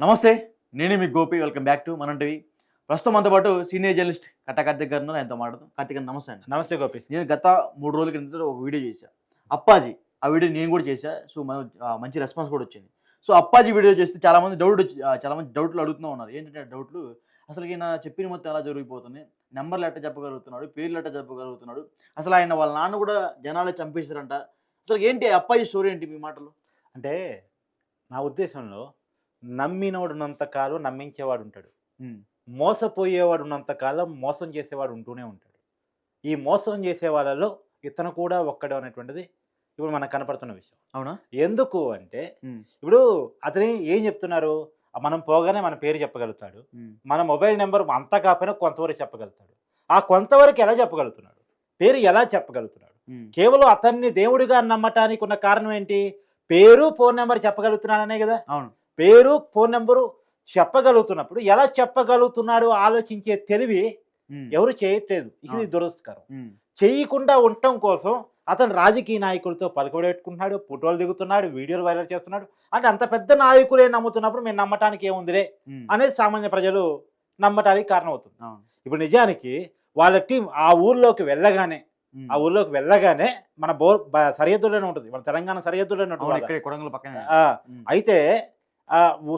నమస్తే నేనే మీ గోపి వెల్కమ్ బ్యాక్ టు మన టీవీ. ప్రస్తుతం మనతో పాటు సీనియర్ జర్నలిస్ట్ కట్ట కార్తిక్ గారు ఆయనతో మాట్లాడుతాం కార్తిక్ గారు నమస్తే అండి. నమస్తే గోపి. నేను గత మూడు రోజుల క్రితం ఒక వీడియో చేశా. అప్పాజీ ఆ వీడియో నేను కూడా చేశా. సో మన- మంచి రెస్పాన్స్ కూడా వచ్చింది. సో అప్పాజీ వీడియో చేస్తే చాలా మంది డౌట్ వచ్చి ఆ, చాలా మంది డౌట్లు అడుగుతూ ఉన్నారు. ఏంటంటే డౌట్లు? అసలు ఈయన చెప్పిన మొత్తం ఎలా జరిగిపోతుంది? నెంబర్లు ఎట్ట చెప్పగలుగుతున్నాడు? పేర్లు ఎట్ట చెప్పగలుగుతున్నాడు? అసలు ఆయన వాళ్ళ నాన్న కూడా జనాలు చంపేశారంట. అసలు ఏంటి అప్పాజీ స్టోరీ ఏంటి మీ మాటలు? అంటే నా ఉద్దేశంలో నమ్మినోడు ఉన్నంత కాలం నమ్మించేవాడు ఉంటాడు మోసపోయేవాడు ఉన్నంత కాలం మోసం చేసేవాడు ఉంటూనే ఉంటాడు. ఈ మోసం చేసే వాళ్ళలో ఇతను కూడా ఒక్కడు అనేటువంటిది ఇప్పుడు మనకు కనపడుతున్న విషయం. అవునా? ఎందుకు అంటే. ఇప్పుడు అతని ఏం చెప్తున్నారు? మనం పోగానే మన పేరు చెప్పగలుగుతాడు. మన మొబైల్ నెంబర్ అంతా కాకపోయినా కొంతవరకు చెప్పగలుగుతాడు. ఆ కొంతవరకు ఎలా చెప్పగలుగుతున్నాడు? పేరు ఎలా చెప్పగలుగుతున్నాడు? కేవలం అతన్ని దేవుడిగా నమ్మటానికి ఉన్న కారణం ఏంటి? పేరు ఫోన్ నెంబర్ చెప్పగలుగుతున్నాడనే కదా. అవును. పేరు ఫోన్ నెంబరు చెప్పగలుగుతున్నప్పుడు ఎలా చెప్పగలుగుతున్నాడు ఆలోచించే తెలివి ఎవరు చేయట్లేదు. ఇది. దురస్కరం. చేయకుండా ఉండటం కోసం అతను రాజకీయ నాయకులతో పలుకబెట్టుకుంటున్నాడు ఫోటోలు దిగుతున్నాడు వీడియోలు వైరల్ చేస్తున్నాడు అంటే అంత పెద్ద నాయకులే నమ్ముతున్నప్పుడు మేము నమ్మటానికి ఏముందిలే అనేది సామాన్య ప్రజలు నమ్మటానికి కారణం అవుతుంది అవును. ఇప్పుడు నిజానికి వాళ్ళ టీం ఆ ఊర్లోకి వెళ్ళగానే. ఆ ఊర్లోకి వెళ్ళగానే మన బోర్ బ- సరిహద్దులోనే ఉంటుంది. మన తెలంగాణ సరిహద్దులోనే ఉంటుంది. అయితే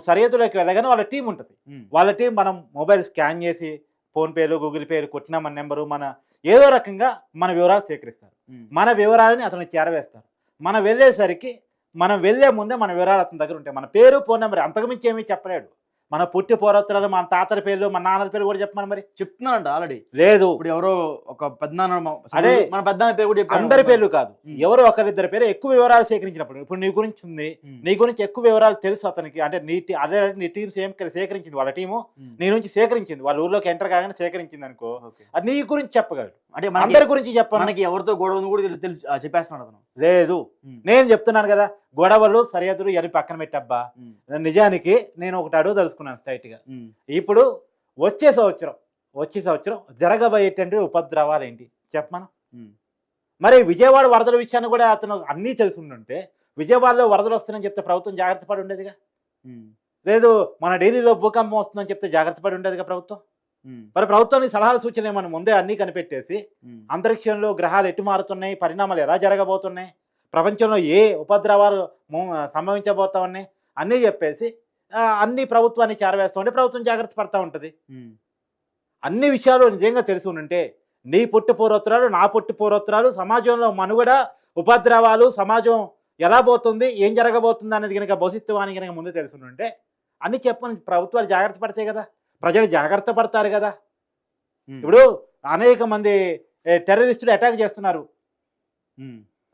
సరిహద్దులోకి వెళ్ళగానే వాళ్ళ టీం ఉంటుంది. వాళ్ళ టీం మనం మొబైల్ స్కాన్ చేసి ఫోన్పేలు గూగుల్ పేలు కొట్టిన మన నెంబరు మన ఏదో రకంగా మన వివరాలు సేకరిస్తారు. మన వివరాలని అతనికి చేరవేస్తారు. మనం వెళ్ళేసరికి మనం వెళ్ళే ముందే మన వివరాలు అతని దగ్గర ఉంటాయి. మన పేరు ఫోన్ నెంబర్ అంతకుమించి ఏమీ చెప్పలేడు. మన పుట్టి పోరత్రాలు మన తాతల పేర్లు మన నాన్నల పేరు కూడా చెప్పమని మరి? చెప్తున్నానంట ఆల్రెడీ. లేదు. ఇప్పుడు ఎవరో ఒక పెద్దనాన్న మ- అదే. మన పెద్దనాన్న పేరు కూడా అందరి పేర్లు కాదు. ఎవరు ఒకరిద్దరి పేరు ఎక్కువ వివరాలు సేకరించినప్పుడు. ఇప్పుడు నీ గురించి ఉంది. నీ గురించి ఎక్కువ వివరాలు తెలుసు అతనికి. అంటే నీ అదే నీ టీం సేమ్ సేకరించింది వాళ్ళ టీము. నీ నుంచి సేకరించింది. వాళ్ళ ఊర్లోకి ఎంటర్ కాగానే సేకరించింది అనుకో. అది నీ గురించి చెప్పగలడు. అంటే అందరి గురించి చెప్పను మనకి ఎవరితో గొడవ కూడా తెలు- తెలుసు చెప్పేస్తున్నాడు అతను లేదు. నేను చెప్తున్నాను కదా గొడవలు సరిహద్దులు ఇవన్నీ పక్కన పెట్టబ్బా. నిజానికి నేను ఒకటి అడుగు తలుసుకున్నాను స్ట్రైట్గా. ఇప్పుడు వచ్చే సంవత్సరం వచ్చే సంవత్సరం జరగబోయేటువంటి ఉపద్రవాలు ఏంటి చెప్పమను. మరి విజయవాడ వరదల విషయాన్ని కూడా అతను అన్నీ తెలిసి ఉండుంటే విజయవాడలో వరదలు వస్తున్నాయని చెప్తే ప్రభుత్వం జాగ్రత్త పడి ఉండేదిగా. లేదు మన ఢిల్లీలో భూకంపం వస్తుందని చెప్తే జాగ్రత్త పడి ఉండేదిగా ప్రభుత్వం. మరి ప్రభుత్వానికి సలహాలు సూచనలు ఏమన్నా ముందే అన్నీ కనిపెట్టేసి. అంతరిక్షంలో గ్రహాలు ఎటు మారుతున్నాయి పరిణామాలు ఎలా జరగబోతున్నాయి ప్రపంచంలో ఏ ఉపద్రవాలు సంభవించబోతా ఉన్నాయి అన్నీ చెప్పేసి అన్ని ప్రభుత్వాన్ని చేరవేస్తూ ఉంటే ప్రభుత్వం జాగ్రత్త పడతా ఉంటుంది. అన్ని విషయాలు నిజంగా తెలిసి ఉంటే నీ పుట్టి పూర్వోత్తరాలు నా పుట్టి పూర్వోత్తరాలు సమాజంలో మనుగడ ఉపద్రవాలు సమాజం ఎలా పోతుంది ఏం జరగబోతుంది అనేది కనుక భవిష్యత్తువానికి కనుక ముందు తెలిసి ఉంటే అన్ని చెప్పని ప్రభుత్వాలు జాగ్రత్త పడతాయి కదా ప్రజలు జాగ్రత్త పడతారు కదా. ఇప్పుడు అనేక మంది టెర్రరిస్టులు అటాక్ చేస్తున్నారు.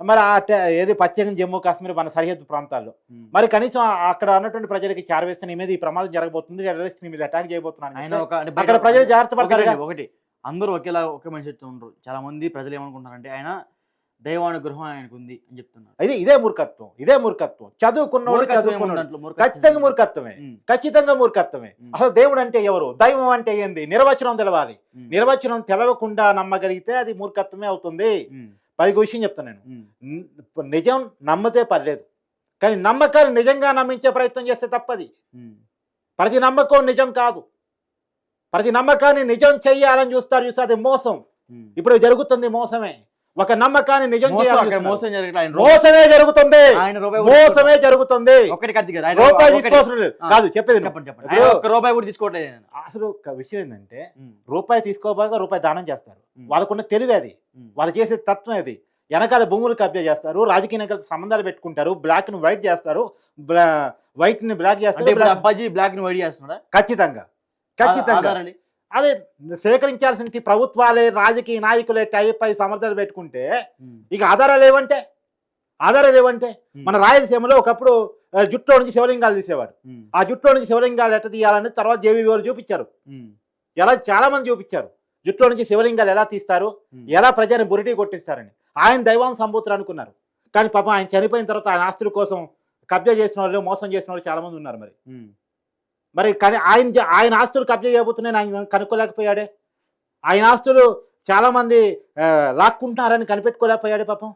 మరి ఆ ఏది ప్రత్యేకంగా జమ్మూ కాశ్మీర్ మన సరిహద్దు ప్రాంతాల్లో. మరి కనీసం అక్కడ ఉన్నటువంటి ప్రజలకి చేరవేస్తే మీద ఈ ప్రమాదం జరగబోతుంది టెర్రరిస్ట్ మీద అటాక్ చేయబోతున్నాను అక్కడ ప్రజలు జాగ్రత్త పడతారు ఒకటి అందరూ ఒకేలా ఒకే మనిషి ఉండరు చాలా మంది ప్రజలు ఏమనుకుంటారంటే ఆయన దైవానుగ్రహం ఆయనకు ఉంది అని చెప్తున్నారు ఇది ఇదే మూర్ఖత్వం ఇదే మూర్ఖత్వం. చదువుకున్నవాడు చదువుకున్నాడు. ఖచ్చితంగా? మూర్ఖత్వమే. ఖచ్చితంగా మూర్ఖత్వమే. అసలు దేవుడు అంటే ఎవరు? దైవం అంటే ఏంది? నిర్వచనం తెలవాలి. నిర్వచనం తెలవకుండా నమ్మగలిగితే అది మూర్ఖత్వమే అవుతుంది. పైకి విషయం చెప్తాను నేను. నిజం నమ్మితే పర్లేదు. కానీ నమ్మకాన్ని నిజంగా నమ్మించే ప్రయత్నం చేస్తే తప్పది. ప్రతి నమ్మకం నిజం కాదు. ప్రతి నమ్మకాన్ని నిజం చెయ్యాలని చూస్తారు చూస్తే అది మోసం. ఇప్పుడు జరుగుతుంది మోసమే. ఒక నమ్మకాన్ని నిజం. మోసం రూపాయి- మోసమే జరుగుతుంది మోసమే జరుగుతుంది రూపాయి తీసుకోవాల్సిన. కాదు చెప్పేది. చెప్పండి ఒక్క రూపాయి కూడా తీసుకోవట్లేదు. అసలు ఒక విషయం ఏంటంటే. రూపాయి తీసుకోబోగా రూపాయి దానం చేస్తారు. వాళ్ళకున్న తెలివి అది. వాళ్ళు చేసే తత్వం అది వెనకాల భూములు కబ్జా చేస్తారు రాజకీయ నాయకులకు సంబంధాలు పెట్టుకుంటారు బ్లాక్ని వైట్ చేస్తారు వైట్ని బ్లాక్ చేస్తారు అబ్బాజీ బ్లాక్ని చేస్తున్నాడా ఖచ్చితంగా ఖచ్చితంగా? అదే సేకరించాల్సిన ప్రభుత్వాలే రాజకీయ నాయకులే టైప్ అయి సమర్థాలు పెట్టుకుంటే. ఇక ఆధారాలు ఏవంటే ఆధారాలు ఏవంటే. మన రాయలసీమలో ఒకప్పుడు జుట్టులో నుంచి శివలింగాలు తీసేవాడు. ఆ జుట్టులో నుంచి శివలింగాలు ఎట్ట తీయాలని తర్వాత జేవీ వారు చూపించారు. ఎలా చాలా మంది చూపించారు జుట్టులో నుంచి శివలింగాలు ఎలా తీస్తారు. ఎలా ప్రజని బురిటి కొట్టిస్తారని ఆయన దైవాన్ని సంబూతులు అనుకున్నారు కానీ పాపం ఆయన చనిపోయిన తర్వాత ఆయన ఆస్తుల కోసం కబ్జా చేసిన వాళ్ళు మోసం చేసిన వాళ్ళు చాలా మంది ఉన్నారు మరి. మరి కానీ ఆయన ఆయన ఆస్తులు కబ్జా చేయబోతున్నాయని ఆయన కనుక్కోలేకపోయాడే? ఆయన ఆస్తులు చాలా మంది ఆ, లాక్కుంటున్నారని కనిపెట్టుకోలేకపోయాడే పాపం.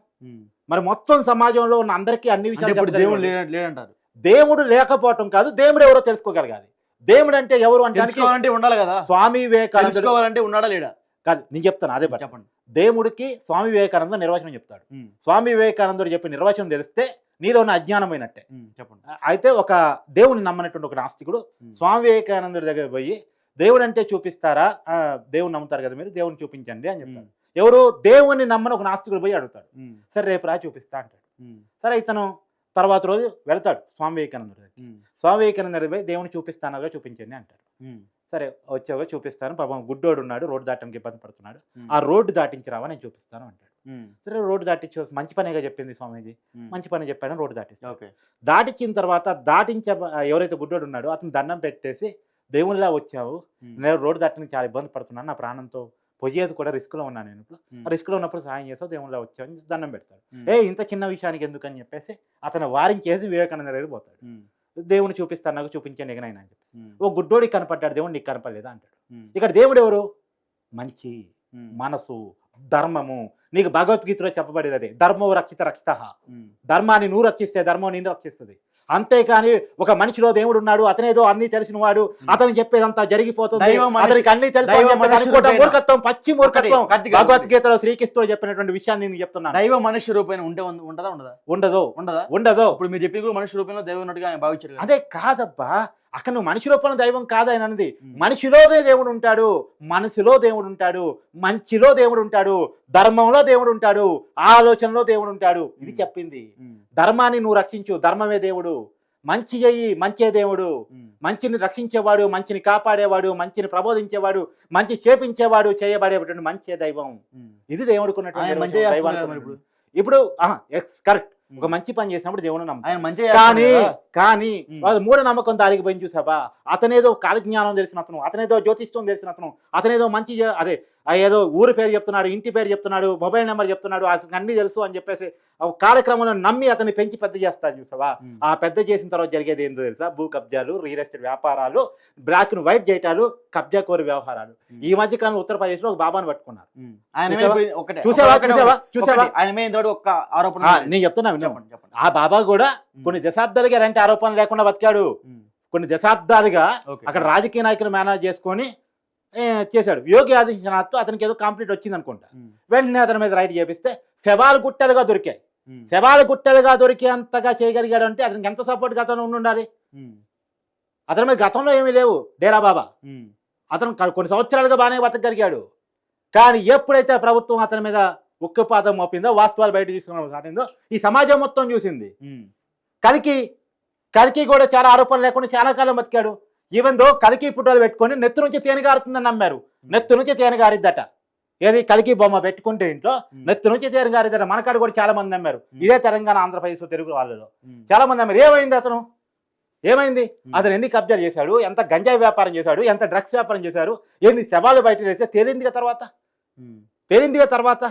మరి మొత్తం సమాజంలో ఉన్న అందరికీ అన్ని విషయాలు దేవుడు లేడంటారు. దేవుడు లేకపోవటం కాదు దేవుడు ఎవరో తెలుసుకోగలగాలి. దేవుడు అంటే ఎవరు అంటే ఉండాలి కదా. స్వామి తెలుసుకోవాలంటే ఉన్నాడా లేడా? కాదు నేను చెప్తాను అదే. చెప్పండి. దేవుడికి స్వామి వివేకానంద నిర్వచనం చెప్తాడు. స్వామి వివేకానందుడు చెప్పిన నిర్వచనం తెలిస్తే నీలో ఉన్న అజ్ఞానమైనట్టే చెప్పండి. అయితే ఒక దేవుని నమ్మనటువంటి ఒక నాస్తికుడు స్వామి వివేకానందుడి దగ్గర పోయి దేవుడు అంటే చూపిస్తారా దేవుని నమ్ముతారు కదా మీరు దేవుని చూపించండి అని చెప్తారు ఎవరు? దేవుని నమ్మని ఒక నాస్తికుడు పోయి అడుగుతాడు. సరే రేపు రా చూపిస్తా అంటాడు. సరే ఇతను తర్వాత రోజు వెళ్తాడు స్వామి వివేకానందుడి దగ్గర స్వామి వివేకానంద దగ్గర పోయి దేవుని చూపిస్తానగా చూపించండి అంటాడు. సరే వచ్చావుగా చూపిస్తాను. పాపం గుడ్డోడు ఉన్నాడు రోడ్డు దాటడానికి ఇబ్బంది పడుతున్నాడు. ఆ రోడ్డు దాటించిరావా నేను చూపిస్తాను అంటాడు. సరే రోడ్డు దాటించే మంచి పనేగా చెప్పింది స్వామీజీ. మంచి పని చెప్పాడని రోడ్డు దాటిస్తాడు ఓకే. దాటించిన తర్వాత దాటించే ఎవరైతే గుడ్డోడు ఉన్నాడో అతను దండం పెట్టేసి దేవునిలా వచ్చావు. నేను రోడ్డు దాటడానికి చాలా ఇబ్బంది పడుతున్నాను. నా ప్రాణంతో పోయేది కూడా రిస్క్లో ఉన్నాను నేను ఇప్పుడు. ఆ రిస్క్లో ఉన్నప్పుడు సహాయం చేసావు దేవునిలా వచ్చావు దండం పెడతాడు. ఏ ఇంత చిన్న విషయానికి ఎందుకు అని చెప్పేసి అతను వారించేసి వివేకానంద దగ్గర పోతాడు. దేవుని చూపిస్తాను నాకు చూపించండి ఎగనైనా అని చెప్పేసి. ఉమ్, ఓ గుడ్డోడికి కనపడ్డాడు దేవుడు నీకు కనపడలేదా అంటాడు. ఇక్కడ దేవుడు ఎవరు? మంచి మనసు ధర్మము. నీకు భగవద్గీతలో చెప్పబడేది అదే ధర్మో రక్షిత రక్షిత. ధర్మాన్ని నువ్వు రక్షిస్తే ధర్మం నిన్ను రక్షిస్తుంది. అంతేకాని ఒక మనిషిలో దేవుడు ఉన్నాడు అతనేదో అన్ని తెలిసిన వాడు అతను చెప్పేదంతా జరిగిపోతుంది మనిషి- అతనికి అన్ని తెలుసు మనిషి. మూర్ఖత్వం పచ్చి మూర్ఖత్వం భగవద్గీతలో శ్రీకృష్ణుడు చెప్పినటువంటి విషయాన్ని నేను చెప్తున్నాను. దైవ మనుష్య రూపేణ ఉంటే ఉం- ఉంటదా ఉండదా? ఉండదు. ఉండదా? ఉండదు. ఇప్పుడు మీరు చెప్పింది కూడా మనుష్య రూపంలో దైవం ఉన్నట్టుగా ఆయన భావించారు కదా. అంటే కాదబ్బా అక్కడ నువ్వు మనిషి రూపంలో దైవం కాదని అన్నది. మనిషిలోనే దేవుడు ఉంటాడు మనసులో దేవుడు ఉంటాడు మంచిలో దేవుడు ఉంటాడు ధర్మంలో దేవుడు ఉంటాడు ఆలోచనలో దేవుడు ఉంటాడు. ఇది. చెప్పింది. ధర్మాన్ని నువ్వు రక్షించు ధర్మమే దేవుడు. మంచి చెయ్యి మంచే దేవుడు. మంచిని రక్షించేవాడు మంచిని కాపాడేవాడు మంచిని ప్రబోధించేవాడు మంచి చేపించేవాడు చేయబడేటువంటి మంచి దైవం. ఇది దేవుడికి ఉన్నటువంటి ఆయన నిర్వచనం, మంచిగా చేస్తున్నారు దైవానికి కదా మరి ఇప్పుడు? ఎక్స్ కరెక్ట్. ఒక మంచి పని చేసినప్పుడు ఆయన మంచిగా కానీ. కానీ. వాళ్ళు మూఢ నమ్మకం దారికి పోయి చూసావా అతనేదో కాలజ్ఞానం తెలిసిన అతను అతనేదో జ్యోతిష్యం తెలిసిన అతను అతనేదో మంచి అదే ఏదో ఊరి పేరు చెప్తున్నాడు ఇంటి పేరు చెప్తున్నాడు మొబైల్ నెంబర్ చెప్తున్నాడు అతనికి అన్ని తెలుసు అని చెప్పేసి కార్యక్రమంలో నమ్మి అతన్ని పెంచి పెద్ద చేస్తారు చూసావా ఆ పెద్ద చేసిన తర్వాత జరిగేది ఏంటో తెలుసా భూ కబ్జాలు రియల్ ఎస్టేట్ వ్యాపారాలు బ్లాక్ను వైట్ చేయటాలు కబ్జా కోరి వ్యవహారాలు ఈ మధ్య కాలంలో ఉత్తరప్రదేశ్లో ఒక బాబాని పట్టుకున్నారు. ఆయన చూసావా? చూసావా? చూసావా? ఒక్క ఆరోపణ. నేను చెప్తున్నా. చెప్పండి ఆ బాబా కూడా కొన్ని దశాబ్దాలుగా ఎలాంటి ఆరోపణలు లేకుండా బతికాడు కొన్ని దశాబ్దాలుగా. అక్కడ రాజకీయ నాయకులు మేనేజ్ చేసుకొని చేశాడు. యోగి ఆదిత్యనాథ్ అతనికి ఏదో కంప్లీట్ వచ్చింది అనుకుంటా వెంటనే అతని మీద రైడ్ చేపిస్తే శవాలు గుట్టలుగా దొరికాయి. శవాలు గుట్టలుగా దొరికేంతగా చేయగలిగాడు అంటే అతనికి ఎంత సపోర్ట్ ఉండి ఉండాలి అతని మీద గతంలో ఏమీ లేవు. డేరా బాబా. అతను కొన్ని సంవత్సరాలుగా బాగానే బతకగలిగాడు. కానీ ఎప్పుడైతే ప్రభుత్వం అతని మీద ఉక్కుపాతం మోపిందో వాస్తవాలు బయట తీసుకున్న ఈ సమాజం మొత్తం చూసింది. కలికి కలికి కూడా చాలా ఆరోపణలు లేకుండా చాలా కాలం బతికాడు. ఈవెన్ దో కలికి పుట్టలు పెట్టుకొని నెత్తి నుంచి తేనె గారుతుందని నమ్మారు. నెత్తి నుంచి తేనె గారిద్దట. ఏది కలికి బొమ్మ పెట్టుకుంటే ఇంట్లో ఉమ్, నెత్తి నుంచి తేనె గారిద్దట. మనకాడ కూడా చాలా మంది నమ్మారు. ఇదే తెలంగాణ ఆంధ్రప్రదేశ్ తెలుగు వాళ్ళలో. చాలా మంది నమ్మారు. ఏమైంది అతను? ఏమైంది? అతను ఎన్ని కబ్జాలు చేశాడు? ఎంత గంజాయి వ్యాపారం చేశాడు? ఎంత డ్రగ్స్ వ్యాపారం చేశారు ఎన్ని శవాలు బయట వేస్తే తేలిందిగా తర్వాత? తేలిందిగా తర్వాత?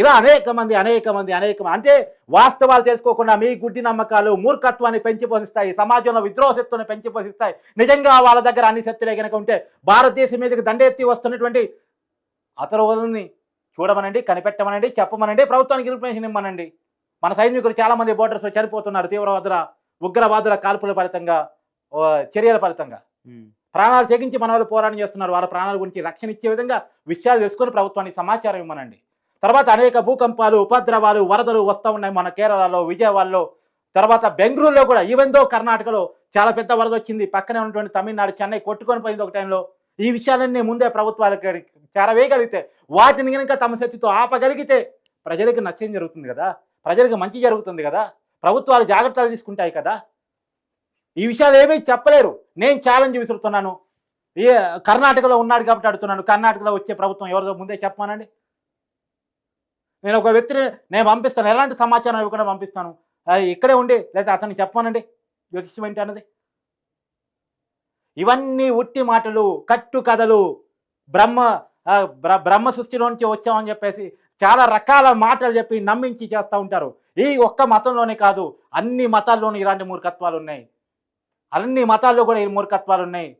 ఇలా అనేక మంది అనేక మంది అనేక మంది. అంటే వాస్తవాలు తెలుసుకోకుండా మీ గుడ్డి నమ్మకాలు మూర్ఖత్వాన్ని పెంచి పోషిస్తాయి సమాజంలో విద్రోహ శక్తులను పెంచి పోషిస్తాయి. నిజంగా వాళ్ళ దగ్గర అన్ని శక్తులే కనుక ఉంటే భారతదేశం మీదకి దండెత్తి వస్తున్నటువంటి అతరువులని చూడమనండి కనిపెట్టమనండి చెప్పమనండి ప్రభుత్వానికి ఇన్ఫర్మేషన్ ఇమ్మనండి. మన సైనికులు చాలా మంది బోర్డర్స్ చనిపోతున్నారు తీవ్రవాదుల ఉగ్రవాదుల కాల్పుల ఫలితంగా చర్యల ఫలితంగా. ప్రాణాలు తెగించి మన వాళ్ళు పోరాటం చేస్తున్నారు. వాళ్ళ ప్రాణాల గురించి రక్షణ ఇచ్చే విధంగా విషయాలు తెలుసుకొని ప్రభుత్వానికి సమాచారం ఇవ్వనండి తర్వాత అనేక భూకంపాలు ఉపద్రవాలు వరదలు వస్తూ ఉన్నాయి మన కేరళలో విజయవాడలో. తర్వాత బెంగళూరులో కూడా ఈవెందో కర్ణాటకలో చాలా పెద్ద వరద వచ్చింది పక్కనే ఉన్నటువంటి తమిళనాడు చెన్నై కొట్టుకొని పోయింది ఒక టైంలో ఈ విషయాలన్నీ ముందే ప్రభుత్వాలకు చేరవేయగలిగితే వాటిని కనుక తమ శక్తితో ఆపగలిగితే ప్రజలకు నచ్చం జరుగుతుంది కదా? ప్రజలకు మంచి జరుగుతుంది కదా? ప్రభుత్వాలు జాగ్రత్తలు తీసుకుంటాయి కదా? ఈ విషయాలు ఏమీ చెప్పలేరు. నేను ఛాలెంజ్ విసురుతున్నాను. ఏ కర్ణాటకలో ఉన్నాడు కాబట్టి అడుగుతున్నాను. కర్ణాటకలో వచ్చే ప్రభుత్వం ఎవరిదో ముందే చెప్పమానండి. నేను ఒక వ్యక్తిని నేను పంపిస్తాను. ఎలాంటి సమాచారం ఇవ్వకుండా పంపిస్తాను? ఇక్కడే ఉండి లేదా అతనికి చెప్పానండి జ్యోతిష్యం ఏంటి అన్నది? ఇవన్నీ ఉట్టి మాటలు కట్టు కథలు బ్రహ్మ బ్రహ్మ సృష్టిలోంచి వచ్చామని చెప్పేసి చాలా రకాల మాటలు చెప్పి నమ్మించి చేస్తూ ఉంటారు. ఈ ఒక్క మతంలోనే కాదు అన్ని మతాల్లోనూ ఇలాంటి మూర్ఖత్వాలు ఉన్నాయి. అన్ని మతాల్లో కూడా ఈ మూర్ఖత్వాలు ఉన్నాయి.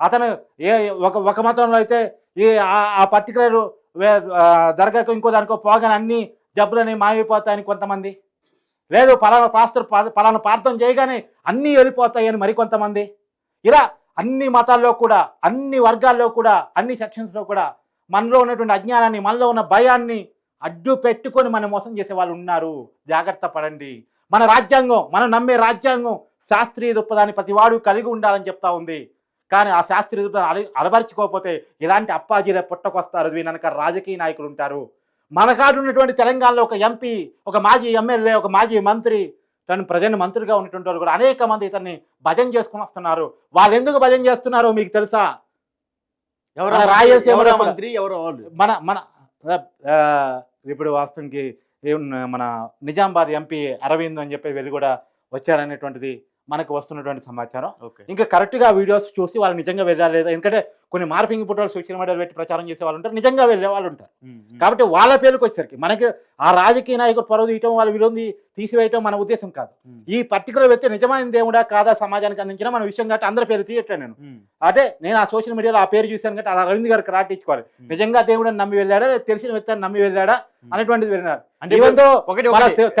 అతను ఏ ఒక ఒక మతంలో అయితే ఈ ఆ పర్టికులర్ దర్గాకు ఇంకో దానికో పోగానే అన్ని జబ్బులని మాయమైపోతాయని కొంతమంది. లేదు పలానా పాస్టర్ పలానా ప్రార్థన చేయగానే అన్నీ వెళ్ళిపోతాయని మరికొంతమంది. ఇలా అన్ని మతాల్లో కూడా అన్ని వర్గాల్లో కూడా అన్ని సెక్షన్స్లో కూడా మనలో ఉన్నటువంటి అజ్ఞానాన్ని మనలో ఉన్న భయాన్ని అడ్డు పెట్టుకొని మనం మోసం చేసే వాళ్ళు ఉన్నారు. జాగ్రత్త పడండి. మన రాజ్యాంగం మనం నమ్మే రాజ్యాంగం శాస్త్రీయ దృక్పథాన్ని ప్రతి వాడు కలిగి ఉండాలని చెప్తా ఉంది. కానీ ఆ అల అలవరుచుకోకపోతే ఇలాంటి అప్పాజీల పుట్టకొస్తారు. వెనక రాజకీయ నాయకులు ఉంటారు. మన కాదు ఉన్నటువంటి తెలంగాణలో ఒక ఎంపీ ఒక మాజీ ఎమ్మెల్యే ఒక మాజీ మంత్రి తను ప్రజెంట్ మంత్రిగా ఉన్నటువంటి వాళ్ళు కూడా అనేక మంది ఇతన్ని భజన చేసుకుని వస్తున్నారు. వాళ్ళు ఎందుకు భజన చేస్తున్నారో మీకు తెలుసా? ఎవరు రాయలసీమ మంత్రి? ఎవరు మన మన ఇప్పుడు వాస్తవానికి మన నిజామాబాద్ ఎంపీ అరవింద్ అని చెప్పి వెళ్ళి కూడా వచ్చారనేటువంటిది మనకు వస్తున్నటువంటి సమాచారం. ఇంకా కరెక్ట్గా వీడియోస్ చూసి వాళ్ళు నిజంగా వెళ్ళాలి. లేదా ఎందుకంటే కొన్ని మార్పింగ్ పుట్టాలు సోషల్ మీడియాలో పెట్టి ప్రచారం చేసే వాళ్ళు ఉంటారు. నిజంగా వెళ్ళే వాళ్ళు ఉంటారు. కాబట్టి వాళ్ళ పేరుకి వచ్చేసరికి మనకి ఆ రాజకీయ నాయకుడు పరువు తీయటం వాళ్ళ విలువని తీసివేయటం మన ఉద్దేశం కాదు. ఈ పర్టికులర్ వ్యక్తి నిజమైన దేవుడా కాదా సమాజానికి అందించిన మన విషయం కాబట్టి అందరి పేరు తీయట్లే నేను. అంటే నేను ఆ సోషల్ మీడియాలో ఆ పేరు చూశాను కాబట్టి ఆ అరవింద్ గారికి రాటించుకోవాలి నిజంగా దేవుడని నమ్మి వెళ్ళాడా తెలిసిన వ్యక్తిని నమ్మి వెళ్ళాడా అనేటువంటిది వెళ్ళినారు అంటే.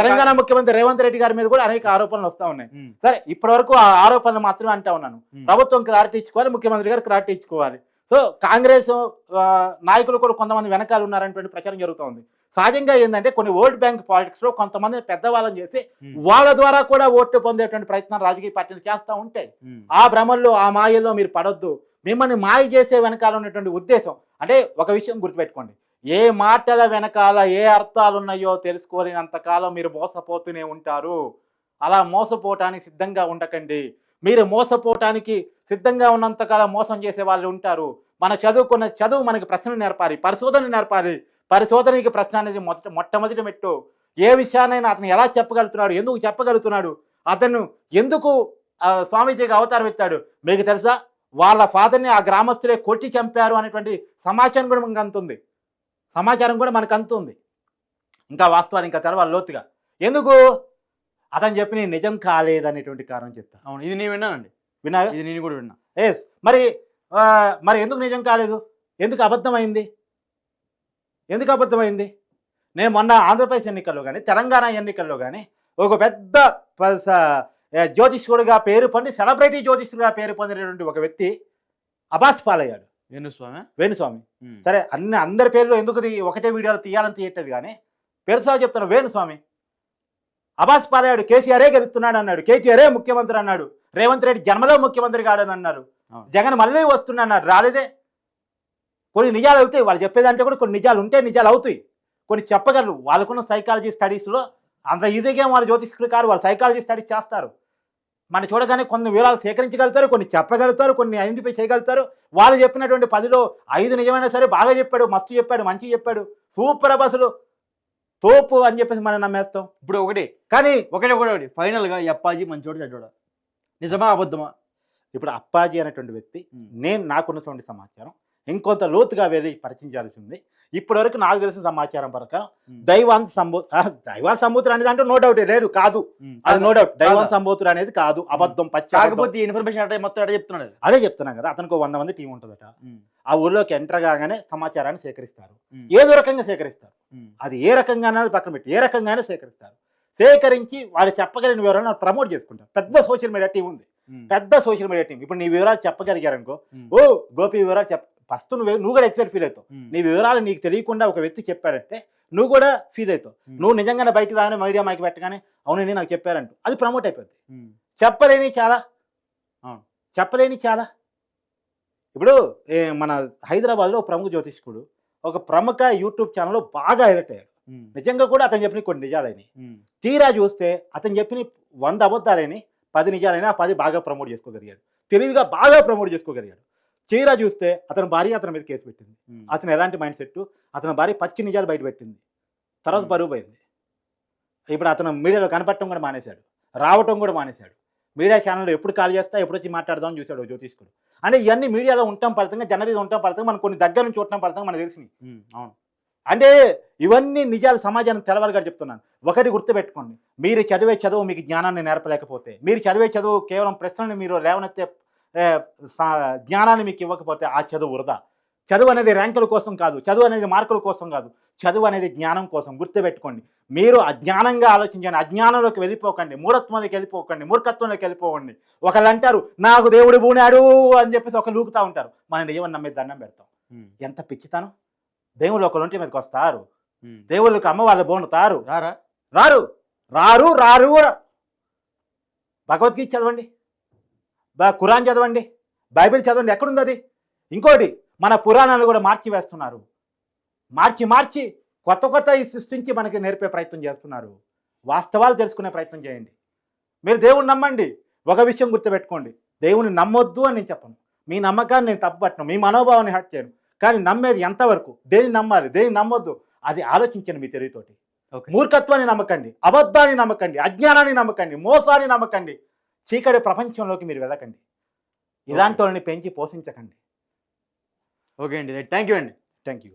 తెలంగాణ ముఖ్యమంత్రి రేవంత్ రెడ్డి గారి మీద కూడా అనేక ఆరోపణలు వస్తా ఉన్నాయి. సరే ఇప్పటి వరకు ఆ ఆరోపణలు మాత్రమే అంటా ఉన్నాను. ప్రభుత్వం క్లారిటీ ఇచ్చుకోవాలి ముఖ్యమంత్రి గారు క్లారిటీ ఇచ్చుకోవాలి. సో కాంగ్రెస్ నాయకులు కూడా కొంతమంది వెనకాల ఉన్నారనేటువంటి ప్రచారం జరుగుతోంది. సహజంగా ఏంటంటే కొన్ని ఓట్ బ్యాంక్ పాలిటిక్స్లో కొంతమంది పెద్దవాళ్ళని చేసి వాళ్ళ ద్వారా కూడా ఓట్లు పొందేటువంటి ప్రయత్నం రాజకీయ పార్టీలు చేస్తూ ఉంటాయి ఆ భ్రమల్లో ఆ మాయల్లో మీరు పడొద్దు. మిమ్మల్ని మాయ చేసే వెనకాల ఉన్నటువంటి ఉద్దేశం. అంటే ఒక విషయం గుర్తుపెట్టుకోండి. ఏ మాటల వెనకాల ఏ అర్థాలు ఉన్నాయో తెలుసుకోలేనంత కాలం మీరు మోసపోతూనే ఉంటారు. అలా మోసపోవటానికి సిద్ధంగా ఉండకండి. మీరు మోసపోవటానికి సిద్ధంగా ఉన్నంతకాలం మోసం చేసే వాళ్ళు ఉంటారు. మన చదువుకున్న చదువు మనకి ప్రశ్నలు నేర్పాలి పరిశోధన నేర్పాలి. పరిశోధనకి ప్రశ్న అనేది మొదట మొట్టమొదటి మెట్టు. ఏ విషయాన్నైనా అతను ఎలా చెప్పగలుగుతున్నాడు ఎందుకు చెప్పగలుగుతున్నాడు అతను ఎందుకు స్వామీజీకి అవతారం ఎత్తాడు? మీకు తెలుసా? వాళ్ళ ఫాదర్ని ఆ గ్రామస్తులే కొట్టి చంపారు అనేటువంటి సమాచారం కూడా మనకు అందుతుంది. సమాచారం కూడా మనకు అందుతుంది. ఇంకా వాస్తవాలు ఇంకా తెలవాలి లోతుగా. ఎందుకు? అతను చెప్పి నేను నిజం కాలేదనేటువంటి కారణం చెప్తా. అవును ఇది నేను విన్నానండి. విన్నా ఇది నేను కూడా విన్నా. ఎస్ మరి మరి ఎందుకు నిజం కాలేదు? ఎందుకు అబద్ధమైంది? ఎందుకు అబద్ధమైంది? నేను మొన్న ఆంధ్రప్రదేశ్ ఎన్నికల్లో కానీ తెలంగాణ ఎన్నికల్లో కానీ ఒక పెద్ద జ్యోతిష్కుడిగా పేరు పొంది సెలబ్రిటీ జ్యోతిష్కుడిగా పేరు పొందినటువంటి ఒక వ్యక్తి అబాస్ పాలయ్యాడు. వేణుస్వామి? వేణుస్వామి. సరే అన్ని అందరి పేర్లు ఎందుకు ఒకటే వీడియోలో తీయాలని తీయట్లేదు కానీ పెరుసా చెప్తాను వేణుస్వామి. అబాస్ పాలయ్యాడు కేసీఆరే గెలుస్తున్నాడు అన్నాడు కేటీఆరే ముఖ్యమంత్రి అన్నాడు రేవంత్ రెడ్డి జన్మలో ముఖ్యమంత్రి కాడని అన్నారు. జగన్ మళ్ళీ వస్తున్నాడు రాలేదే. కొన్ని నిజాలు అవుతాయి వాళ్ళు చెప్పేదంటే కూడా కొన్ని నిజాలు ఉంటే నిజాలు అవుతాయి. కొన్ని చెప్పగలరు వాళ్ళకున్న సైకాలజీ స్టడీస్లో అంత ఈజీగా వాళ్ళు జ్యోతిష్కులు కాదు వాళ్ళు సైకాలజీ స్టడీస్ చేస్తారు. మన చూడగానే కొన్ని వివరాలు సేకరించగలుగుతారు కొన్ని చెప్పగలుగుతారు కొన్ని ఐడెంటిఫై చేయగలుగుతారు. వాళ్ళు చెప్పినటువంటి పదిలో ఐదు నిజమైనా సరే బాగా చెప్పాడు మస్తు చెప్పాడు మంచి చెప్పాడు. సూపర్ బస్సులు తోపు అని చెప్పేసి మనం నమ్మేస్తాం. ఇప్పుడు ఒకటి. కానీ ఒకటి ఒకటి ఒకటి. ఫైనల్గా ఈ అప్పాజీ మంచోడు చెడ్డోడా. నిజమా అబద్ధమా? ఇప్పుడు అప్పాజీ అనేటువంటి వ్యక్తి నేను నాకున్నటువంటి సమాచారం ఇంకొంత లోతుగా వెళ్ళి పరిచయించాల్సి ఉంది ఇప్పటివరకు నాకు తెలిసిన సమాచారం ప్రకారం దైవాంత సంబో ఆ, దైవాంత సంబూతుడు అనేది అంటే నో డౌట్ లేదు కాదు. అది నో డౌట్. దైవాంత కాదా? సంబూతుడు అనేది కాదు అబద్ధం పచ్చి. కాకపోతే ఇన్ఫర్మేషన్ అంటే మొత్తం ఎట్లా చెప్తున్నాడు. అది. అదే చెప్తున్నాను కదా అతనికి వంద మంది టీం ఉంటుందట. ఆ ఊర్లోకి ఎంటర్ కాగానే సమాచారాన్ని సేకరిస్తారు. ఏదో రకంగా సేకరిస్తారు. అది ఏ రకంగా పక్కన పెట్టి. ఏ రకంగానే సేకరిస్తారు. సేకరించి వాళ్ళు చెప్పగలిగిన వివరాలను ప్రమోట్ చేసుకుంటారు. పెద్ద సోషల్ మీడియా టీం ఉంది. పెద్ద సోషల్ మీడియా టీం. ఇప్పుడు నీ వివరాలు చెప్పగలిగారనుకో ఓ గోపి వివరాలు చెప్ ఫస్ట్ నువ్వు నువ్వు కూడా ఎక్సైట్ ఫీల్ అవుతావు. నీ వివరాలు నీకు తెలియకుండా ఒక వ్యక్తి చెప్పాడంటే నువ్వు కూడా ఫీల్ అవుతావు. నువ్వు నిజంగానే బయటకు రాగానే మీడియా మైకి పెట్టగానే అవునండి నాకు చెప్పారంటూ. అది ప్రమోట్ అయిపోద్ది. చెప్పలేని చాలా. అవును. చెప్పలేని చాలా. ఇప్పుడు మన హైదరాబాద్లో ఒక ప్రముఖ జ్యోతిష్కుడు ఒక ప్రముఖ యూట్యూబ్ ఛానల్లో బాగా హైలైట్ అయ్యాడు. నిజంగా కూడా అతను చెప్పిన కొన్ని నిజాలని తీరా చూస్తే అతను చెప్పిన వంద అబద్ధాలని పది నిజాలైనా ఆ పది బాగా ప్రమోట్ చేసుకోగలిగాడు. తెలివిగా బాగా ప్రమోట్ చేసుకోగలిగాడు. తీరా చూస్తే అతని భార్య అతని మీద కేసు పెట్టింది. అతను ఎలాంటి మైండ్ సెట్ అతని భార్య పచ్చి నిజాలు బయట పెట్టింది. తర్వాత. బరువు పోయింది. ఇప్పుడు అతను మీడియాలో కనపడటం కూడా మానేశాడు. రావటం కూడా మానేశాడు. మీడియా ఛానల్లో ఎప్పుడు కాల్ చేస్తా ఎప్పుడు వచ్చి మాట్లాడదామని చూశాడు జ్యోతిష్కుడు. అంటే ఇవన్నీ మీడియాలో ఉండటం ఫలితంగా జర్నలిజం ఉండటం ఫలితంగా మనం కొన్ని దగ్గర నుంచి చూడటం ఫలితంగా మనకు ఉమ్, అవును. అంటే ఇవన్నీ నిజాలు సమాజానికి తెలవాలిగా చెప్తున్నాను. ఒకటి గుర్తుపెట్టుకోండి. మీరు చదివే చదువు మీకు జ్ఞానాన్ని నేర్పలేకపోతే మీరు చదివే చదువు కేవలం ప్రశ్నల్ని మీరు లేవనెత్తే జ్ఞానాన్ని మీకు ఇవ్వకపోతే ఆ చదువు వృధా. చదువు అనేది ర్యాంకుల కోసం కాదు చదువు అనేది మార్కుల కోసం కాదు చదువు అనేది జ్ఞానం కోసం గుర్తుపెట్టుకోండి. మీరు అజ్ఞానంగా ఆలోచించండి అజ్ఞానంలోకి వెళ్ళిపోకండి మూఢత్వంలోకి వెళ్ళిపోకండి మూర్ఖత్వంలోకి వెళ్ళిపోకండి. ఒకళ్ళు అంటారు నాకు దేవుడు పూనాడు అని చెప్పేసి ఒక లూకుతా ఉంటారు. మనం దేవుని నమ్మే దండం పెడతాం. ఎంత పిచ్చితనం. దేవుళ్ళు ఒకళ్ళు ఒంటి మీదకి వస్తారు. దేవుళ్ళకి అమ్మ వాళ్ళు బోనుతారు. రారా? రారు. రారు రారు రా- భగవద్గీత చదవండి. బా ఖురాన్ చదవండి. బైబిల్ చదవండి. ఎక్కడుంది అది? ఇంకోటి మన పురాణాలు కూడా మార్చి వేస్తున్నారు. మార్చి మార్చి కొత్త కొత్త సృష్టించి మనకి నేర్పే ప్రయత్నం చేస్తున్నారు. వాస్తవాలు తెలుసుకునే ప్రయత్నం చేయండి. మీరు దేవుని నమ్మండి. ఒక విషయం గుర్తుపెట్టుకోండి. దేవుని నమ్మొద్దు అని నేను చెప్పను. మీ నమ్మకాన్ని నేను తప్పుపట్టను. మీ మనోభావాన్ని హట్ చేయను. కానీ నమ్మేది ఎంతవరకు? దేని నమ్మాలి? దేని నమ్మొద్దు? అది ఆలోచించండి మీ తెలివితోటి. ఓకే. మూర్ఖత్వాన్ని నమ్మకండి. అబద్ధాన్ని నమ్మకండి. అజ్ఞానాన్ని నమ్మకండి. మోసాన్ని నమ్మకండి. చీకటి ప్రపంచంలోకి మీరు వెళ్ళకండి. ఇలాంటి వాళ్ళని పెంచి పోషించకండి. ఓకే అండి. థ్యాంక్ యూ అండి. Thank you